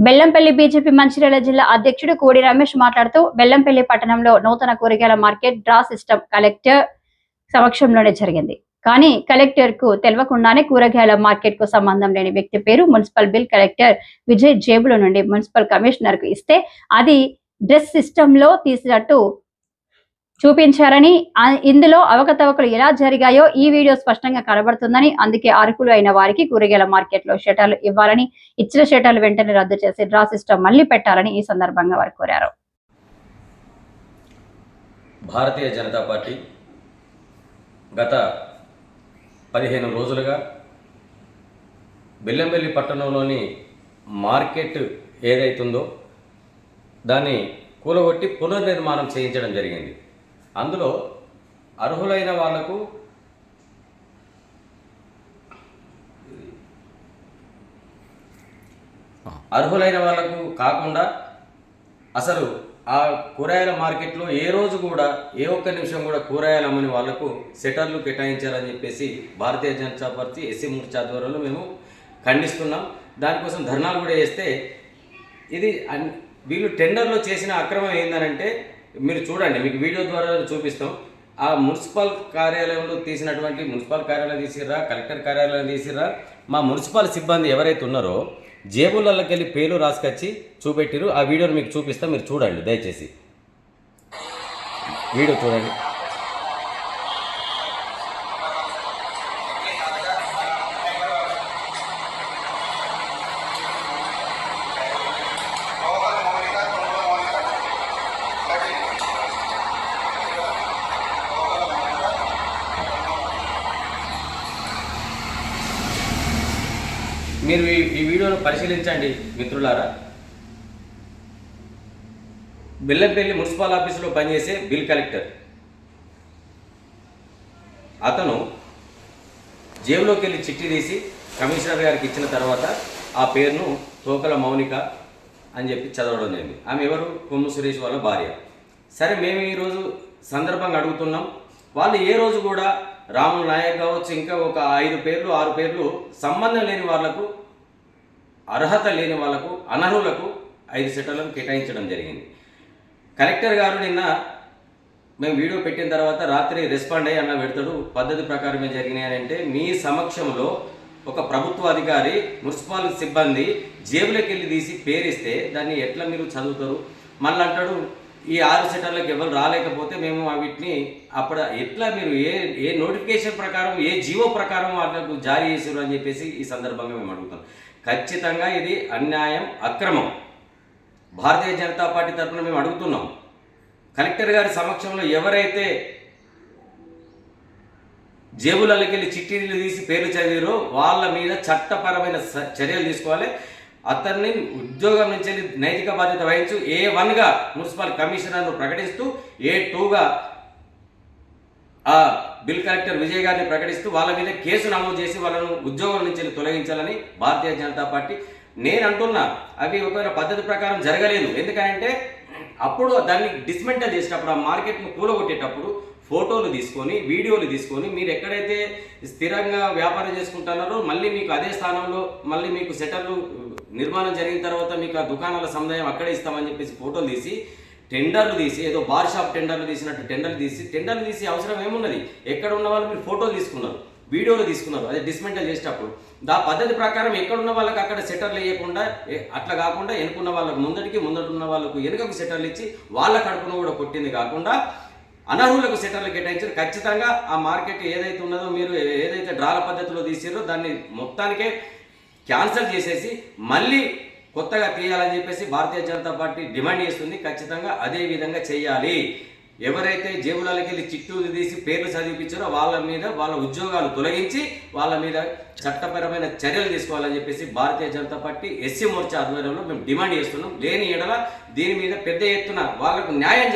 Bellampalli BJP Mancherial జిల్లా అధ్యక్షుడు కోడి రమేష్ మాట్లాడుతూ బెల్లంపల్లి పట్టణంలో నూతన కూరగాయల మార్కెట్ డ్రా సిస్టమ్ కలెక్టర్ సమక్షంలోనే జరిగింది. కానీ కలెక్టర్కు తెలియకుండానే కూరగాయల మార్కెట్కు సంబంధం లేని వ్యక్తి పేరు మున్సిపల్ బిల్ కలెక్టర్ విజయ్ జేబుల నుండి మున్సిపల్ కమిషనర్కు ఇస్తే అది డ్రెస్ సిస్టమ్లో తీసినట్టు చూపించారని ఇందులో అవకతవకలు ఎలా జరిగాయో ఈ వీడియో స్పష్టంగా కనబడుతుందని అందుకే అర్హులు అయిన వారికి కూరగాయల మార్కెట్లో షటర్లు ఇవ్వాలని ఇచ్చిన షటర్లు వెంటనే రద్దు చేసి డ్రా సిస్టమ్ మళ్ళీ పెట్టాలని ఈ సందర్భంగా వారు కోరారు. భారతీయ జనతా పార్టీ గత పదిహేను రోజులుగా బెల్లంబెల్లి పట్టణంలోని మార్కెట్ ఏదైతుందో దాన్ని కూలగొట్టి పునర్నిర్మాణం చేయించడం జరిగింది. అందులో అర్హులైన వాళ్ళకు అర్హులైన వాళ్ళకు కాకుండా అసలు ఆ కూరగాయల మార్కెట్లో ఏ రోజు కూడా ఏ ఒక్క నిమిషం కూడా కూరగాయలు అమ్మని వాళ్ళకు సెటర్లు కేటాయించాలని చెప్పేసి భారతీయ జనతా పార్టీ ఎస్సీ మూర్చ ఆధ్వర్యంలో మేము ఖండిస్తున్నాం. దానికోసం ధర్నాలు కూడా చేస్తే ఇది వీళ్ళు టెండర్లో చేసిన అక్రమం ఏందనంటే మీరు చూడండి మీకు వీడియో ద్వారా చూపిస్తాం. ఆ మున్సిపల్ కార్యాలయంలో తీసినటువంటి మున్సిపల్ కార్యాలయం తీసిర్రా కలెక్టర్ కార్యాలయం తీసిర్రా మా మున్సిపల్ సిబ్బంది ఎవరైతే ఉన్నారో జేబులకి వెళ్ళి పేర్లు రాసుకొచ్చి చూపెట్టిరు ఆ వీడియోని మీకు చూపిస్తా మీరు చూడండి దయచేసి. వీడియో చూడండి. మీరు ఈ వీడియోను పరిశీలించండి మిత్రులారా. బెల్లంపల్లి మున్సిపల్ ఆఫీసులో పనిచేసే బిల్ కలెక్టర్. అతను జేబులోకి వెళ్ళి చిట్టి తీసి కమిషనర్ గారికి ఇచ్చిన తర్వాత ఆ పేరును తోకల మౌనిక అని చెప్పి చదవడం జరిగింది. ఆమె ఎవరు? కొమ్ము సురేష్ వాళ్ళ భార్య. సరే మేము ఈరోజు సందర్భంగా అడుగుతున్నాం వాళ్ళు ఏ రోజు కూడా రాముల నాయక్ కావచ్చు ఇంకా ఒక ఐదు పేర్లు ఆరు పేర్లు సంబంధం లేని వాళ్ళకు అర్హత లేని వాళ్ళకు అనర్హులకు ఐదు సెటర్లను కేటాయించడం జరిగింది. కలెక్టర్ గారు నిన్న మేము వీడియో పెట్టిన తర్వాత రాత్రి రెస్పాండ్ అయ్యి అన్న పెడతాడు పద్ధతి ప్రకారమే జరిగినాయి అంటే మీ సమక్షంలో ఒక ప్రభుత్వ అధికారి మున్సిపల్ సిబ్బంది జేబులోకి వెళ్ళి తీసి పేరిస్తే దాన్ని ఎట్లా మీరు చదువుతారు? మళ్ళీ అంటాడు ఈ ఆరు సెటర్లకు ఎవరు రాలేకపోతే మేము వీటిని అప్పుడు ఎట్లా మీరు ఏ ఏ నోటిఫికేషన్ ప్రకారం ఏ జీవో ప్రకారం వాళ్ళకు జారీ చేసారు అని చెప్పేసి ఈ సందర్భంగా మేము అడుగుతాం. ఖచ్చితంగా ఇది అన్యాయం అక్రమం. భారతీయ జనతా పార్టీ తరఫున మేము అడుగుతున్నాం. కలెక్టర్ గారి సమక్షంలో ఎవరైతే జేబులలోకెళ్ళి చిట్టీలు తీసి పేర్లు చదివారో వాళ్ళ మీద చట్టపరమైన చర్యలు తీసుకోవాలి. అతన్ని ఉద్యోగం నుంచి నైతిక బాధ్యత వహించు. ఏ వన్గా మున్సిపల్ కమిషనర్ను ప్రకటిస్తూ ఏ టూగా ఆ బిల్ కలెక్టర్ విజయ్ గారిని ప్రకటిస్తూ వాళ్ళ మీద కేసు నమోదు చేసి వాళ్ళను ఉద్యోగం నుంచి తొలగించాలని భారతీయ జనతా పార్టీ. నేను అంటున్నా అవి ఒకవేళ పద్ధతి ప్రకారం జరగలేదు. ఎందుకంటే అప్పుడు దాన్ని డిస్మెంటల్ చేసేటప్పుడు ఆ మార్కెట్ను కూలగొట్టేటప్పుడు ఫోటోలు తీసుకొని వీడియోలు తీసుకొని మీరు ఎక్కడైతే స్థిరంగా వ్యాపారం చేసుకుంటున్నారో మళ్ళీ మీకు అదే స్థానంలో మళ్ళీ మీకు సెటర్లు నిర్మాణం జరిగిన తర్వాత మీకు ఆ దుకాణాల సముదాయం అక్కడే ఇస్తామని చెప్పేసి ఫోటోలు తీసి టెండర్లు తీసి ఏదో బార్ షాప్ టెండర్లు తీసినట్టు టెండర్లు తీసి టెండర్లు తీసి అవసరం ఏమున్నది? ఎక్కడ ఉన్న వాళ్ళు మీరు ఫోటోలు తీసుకున్నారు వీడియోలు తీసుకున్నారు అదే డిస్మెంటల్ చేసేటప్పుడు. దా పద్ధతి ప్రకారం ఎక్కడున్న వాళ్ళకి అక్కడ సెటర్లు వేయకుండా అట్లా కాకుండా వెనుకున్న వాళ్ళకు ముందటికి ముందట ఉన్న వాళ్ళకు వెనుకకు సెటర్లు ఇచ్చి వాళ్ళ కడుపును కూడా కొట్టింది కాకుండా అనర్హులకు సెటర్లు కేటాయించారు. ఖచ్చితంగా ఆ మార్కెట్ ఏదైతే ఉన్నదో మీరు ఏదైతే డ్రాల పద్ధతిలో తీసారో దాన్ని మొత్తానికే క్యాన్సిల్ చేసేసి మళ్ళీ కొత్తగా తీయాలని చెప్పేసి భారతీయ జనతా పార్టీ డిమాండ్ చేస్తుంది. ఖచ్చితంగా అదే విధంగా చేయాలి. ఎవరైతే జేబులకి వెళ్ళి చిట్టూలు తీసి పేర్లు చదివిపించారో వాళ్ళ మీద వాళ్ళ ఉద్యోగాలు తొలగించి వాళ్ళ మీద చట్టపరమైన చర్యలు తీసుకోవాలని చెప్పేసి భారతీయ జనతా పార్టీ ఎస్సీ మోర్చా ఆధ్వర్యంలో మేము డిమాండ్ చేస్తున్నాం. లేని ఎడల దీని మీద పెద్ద ఎత్తున వాళ్ళకు న్యాయం